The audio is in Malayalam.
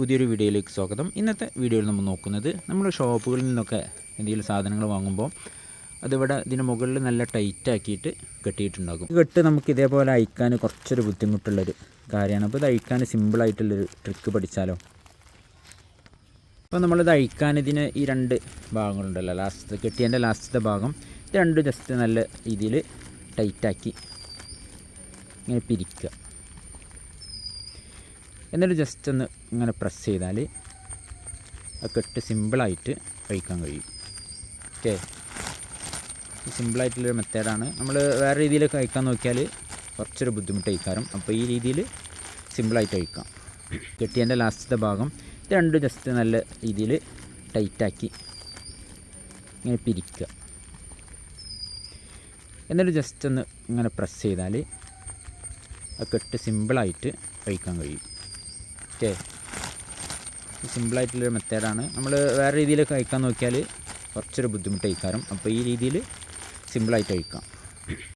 പുതിയൊരു വീഡിയോയിലേക്ക് സ്വാഗതം. ഇന്നത്തെ വീഡിയോയിൽ നമ്മൾ നോക്കുന്നത് നമ്മൾ ഷോപ്പുകളിൽ നിന്നൊക്കെ എന്തെങ്കിലും സാധനങ്ങൾ വാങ്ങുമ്പോൾ അതിവിടെ ഇതിന് മുകളിൽ നല്ല ടൈറ്റ് ആക്കിയിട്ട് കെട്ടിയിട്ടുണ്ടാകും. കെട്ട് നമുക്ക് ഇതേപോലെ അയക്കാൻ കുറച്ചൊരു ബുദ്ധിമുട്ടുള്ളൊരു കാര്യമാണ്. അപ്പോൾ ഇത് അയക്കാൻ സിമ്പിളായിട്ടുള്ളൊരു ട്രിക്ക് പഠിച്ചാലോ? അപ്പോൾ നമ്മളിത് അഴിക്കാൻ ഇതിന് ഈ രണ്ട് ഭാഗങ്ങളുണ്ടല്ലോ. ലാസ്റ്റ് കെട്ടിയതിന്റെ ലാസ്റ്റത്തെ ഭാഗം രണ്ട് ജസ്റ്റ് നല്ല രീതിയിൽ ടൈറ്റാക്കി ഇങ്ങനെ പിരിക്കുക. എന്നിട്ട് ജസ്റ്റ് ഒന്ന് ഇങ്ങനെ പ്രസ് ചെയ്താൽ ആ കെട്ട് സിമ്പിളായിട്ട് കഴിക്കാൻ കഴിയും. ഓക്കെ സിമ്പിളായിട്ടുള്ളൊരു മെത്തേഡാണ് നമ്മൾ വേറെ രീതിയിൽ കഴിക്കാൻ നോക്കിയാൽ കുറച്ചൊരു ബുദ്ധിമുട്ട് കഴിക്കാറും അപ്പോൾ ഈ രീതിയിൽ സിമ്പിളായിട്ട് കഴിക്കാം. കെട്ടിയതിന്റെ ലാസ്റ്റത്തെ ഭാഗം ഇത് രണ്ട് ജസ്റ്റ് നല്ല രീതിയിൽ ടൈറ്റാക്കി ഇങ്ങനെ പിരിക്കുക. എന്നിട്ട് ജസ്റ്റ് ഒന്ന് ഇങ്ങനെ പ്രസ് ചെയ്താൽ ആ കെട്ട് സിമ്പിളായിട്ട് കഴിക്കാൻ കഴിയും. ഓക്കെ. സിമ്പിളായിട്ടുള്ളൊരു മെത്തേഡാണ്. നമ്മൾ വേറെ രീതിയിലൊക്കെ കഴിക്കാൻ നോക്കിയാൽ കുറച്ചൊരു ബുദ്ധിമുട്ട് കഴിക്കാറും അപ്പോൾ ഈ രീതിയിൽ സിമ്പിളായിട്ട് കഴിക്കാം.